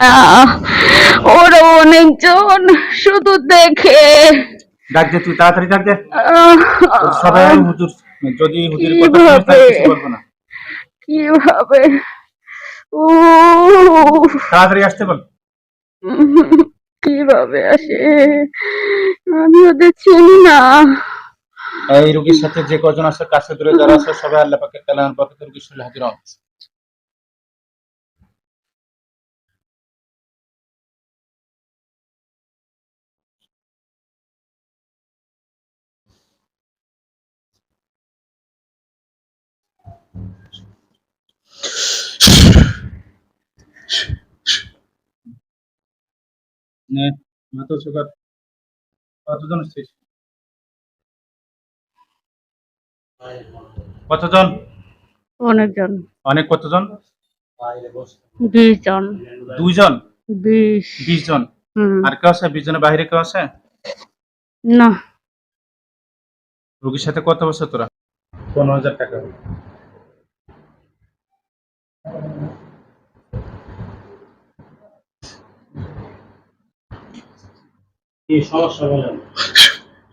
আহ, ওরা অনেকজন শুধু দেখে। ডাক দে তুই তাড়াতাড়ি ডাক দে। সবাই হুজুর যদি হুজুরের কথা কিছু বলব না। কীভাবে? ও তাড়াতাড়ি আসতে বল। কীভাবে আসে? আমি ওদের চিনি না। এই রোগীর সাথে যে কজন আছে কাছে দূরে যারা আছে সবাই আল্লাহ পাকের কালাম পাকে রোগীর শরীরে হাজির হও মাথা সুগার। কতজন আসছিস কতজন? অনেকজন। অনেক কতজন? বিশ জন দুইজন? বিশ। বিশ জন আর কেউ আছে? বিশ জনের বাইরে কেউ আছে? না। রোগীর সাথে কত বছর তোরা? পনেরো হাজার টাকা।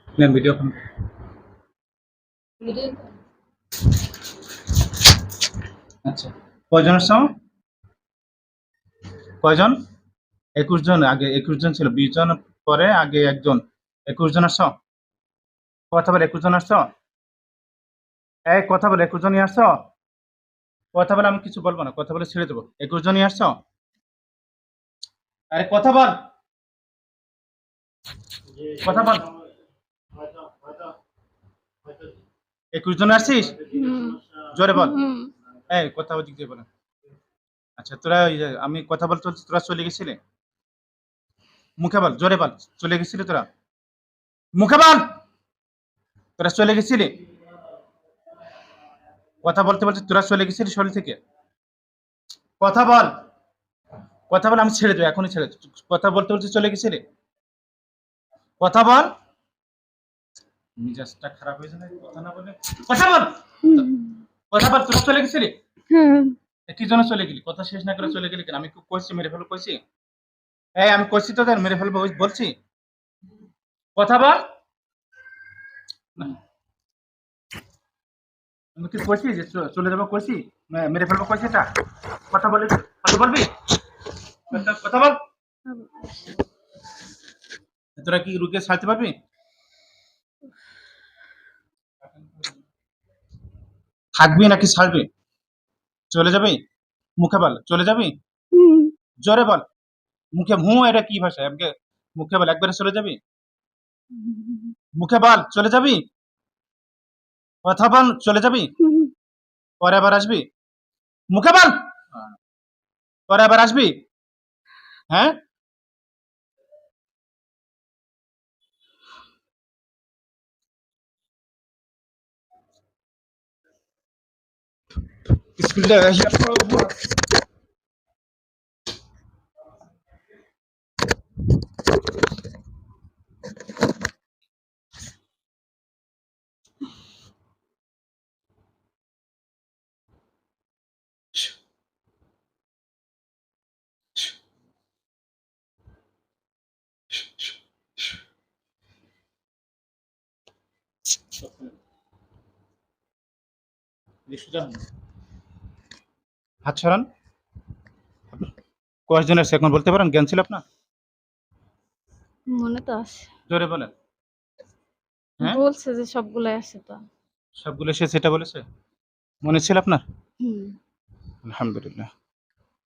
নেন ভিডিও ফোন আচ্ছা কয়জন আসছো কয়জন? একুশ জন আগে একুশ জন ছিল। বিশ জন পরে আগে একজন। একুশ জন আসছো কথা বলে একুশ জন আসছো এই কথা বলে একুশ জনই আসছো কথা বলে আমি কিছু বলব না, কথা বলে ছেড়ে দেবো। একুশ জনই আসছো? আরে কথা বল। কথা বল। একুশ জন আসছিস? জোরে বল। এই, কথা ওদিক দিয়ে বলে। আচ্ছা তোরা আমি কথা বলতে তোরা চলে গেছিলে? মুখে বল, জোরে বল। চলে গেছিলি তোরা? মুখে বল! তোরা চলে গেছিলি? কথা বলতে বলতে তোরা চলে গেছিলি শরীর থেকে? কথা বল। কথা বল আমি ছেড়ে দেবো এখনই ছেড়ে দেবো। কথা বলতে বলতে চলে গেছিলি? কথা বল। মিজাজটা খারাপ হয়েছে না কথা না বলে। কথা বল। কথা বল তোরা চলে গেছিলি? কি জন্য চলে গেলি? কথা শেষ না করে চলে গেলি কেন? আমি খুব কইছি মেরে ফেলো কইছি। এই আমি কইছি তো মেরে ফেলব বলছি। কথা বল। না। আমি কি কইছি যে চলে যাব কইছি? মেরে ফেলব কইছি এটা? কথা বলে কথা বলবি? কথা- বল। তোরা কি রুকে ছাড়তে পারবি থাকবি নাকি ছাড়বি? চলে যাবি? মুখে বল চলে যাবি? জোরে বল। মুখে হু এটা কি ভাষা? মুখে বল একবারে চলে যাবি? মুখে বল চলে যাবি? কথা বল চলে যাবি? হুম, পরে আবার আসবি? মুখে বল। পরে আবার আসবি? হ্যাঁ? বিসমিল্লাহির হাত সরান। কয়েকজন আছে এখন বলতে পারেন জ্ঞান ছিল আপনার? মনে তো আছে। জোরে বলেন। হ্যাঁ? বলছে যে সবগুলাই আছে তো। সবগুলো সে সেটা বলেছে? মনে ছিল আপনার? হুম। আলহামদুলিল্লাহ।